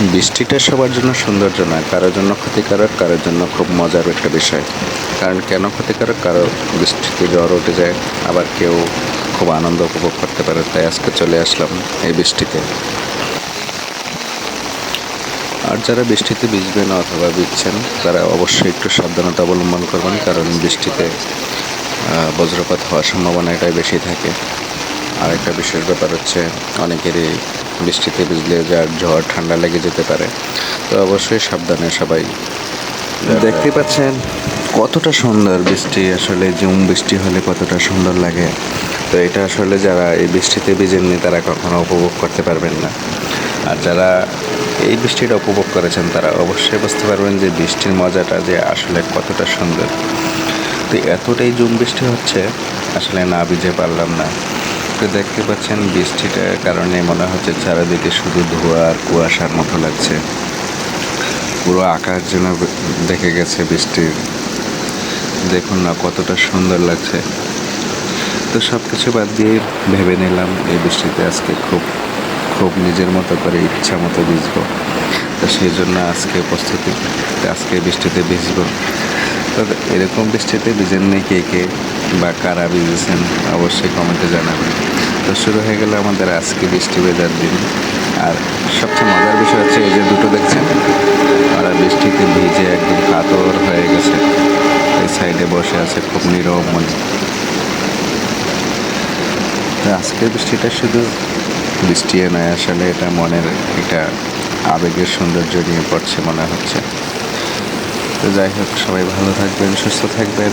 বৃষ্টিটা সবার জন্য সৌন্দর্য না কারোর জন্য ক্ষতিকারক, কারোর জন্য খুব মজার একটা বিষয়। কারণ কেন ক্ষতিকারক? কারও বৃষ্টিতে জ্বর উঠে যায়, আবার কেউ খুব আনন্দ উপভোগ করতে পারে। তাই আজকে চলে আসলাম এই বৃষ্টিতে। আর যারা বৃষ্টিতে ভিজবেন অথবা ভিজছেন, তারা অবশ্যই একটু সাবধানতা অবলম্বন করবেন, কারণ বৃষ্টিতে বজ্রপাত হওয়ার সম্ভাবনা এটাই বেশি থাকে। আর একটা বিশেষ ব্যাপার হচ্ছে, অনেকেরই বৃষ্টিতে ভিজলে যার ঝড়, ঠান্ডা লেগে যেতে পারে। তো অবশ্যই সাবধানে সবাই দেখতে পাচ্ছেন কতটা সুন্দর বৃষ্টি, আসলে জুম বৃষ্টি হলে কতটা সুন্দর লাগে। তো এটা আসলে যারা এই বৃষ্টিতে ভিজেননি, তারা কখনো উপভোগ করতে পারবেন না। আর যারা এই বৃষ্টিটা উপভোগ করেছেন, তারা অবশ্যই বুঝতে পারবেন যে বৃষ্টির মজাটা যে আসলে কতটা সুন্দর। তো এতটাই জুম বৃষ্টি হচ্ছে, আসলে না ভিজে পারলাম না। তো দেখতে পাচ্ছেন বৃষ্টিটার কারণে মনে হচ্ছে চারিদিকে শুধু ধোয়া আর কুয়াশার মতো লাগছে। পুরো আকাশ যেন দেখে গেছে বৃষ্টির। দেখুন না কতটা সুন্দর লাগছে। তো সব কিছু বাদ দিয়ে ভেবে নিলাম এই বৃষ্টিতে আজকে খুব খুব নিজের মতো করে ইচ্ছা মতো ভিজবো। তো সেই জন্য আজকে প্রস্তুতি, আজকে বৃষ্টিতে ভিজবো। তো এরকম বৃষ্টিতে ভিজেন ভিজেননি কে কে? বা কারা ভিজেছেন অবশ্যই কমেন্টে জানাবেন। তো শুরু হয়ে গেল আমাদের আজকে বৃষ্টি ভেজার দিন। আর সবচেয়ে মজার বিষয় হচ্ছে এই যে দুটো দেখছেন? ওরা বৃষ্টিতে ভিজে একদম কাতর হয়ে গেছে। এই সাইডে বসে আছে খুব নীরব মনে। আজকের বৃষ্টিটা শুধু বৃষ্টি নয়, আসলে এটা মনের একটা আবেগের সৌন্দর্য নিয়ে পড়ছে মনে হচ্ছে। তো যাই হোক, সবাই ভালো থাকবেন, সুস্থ থাকবেন।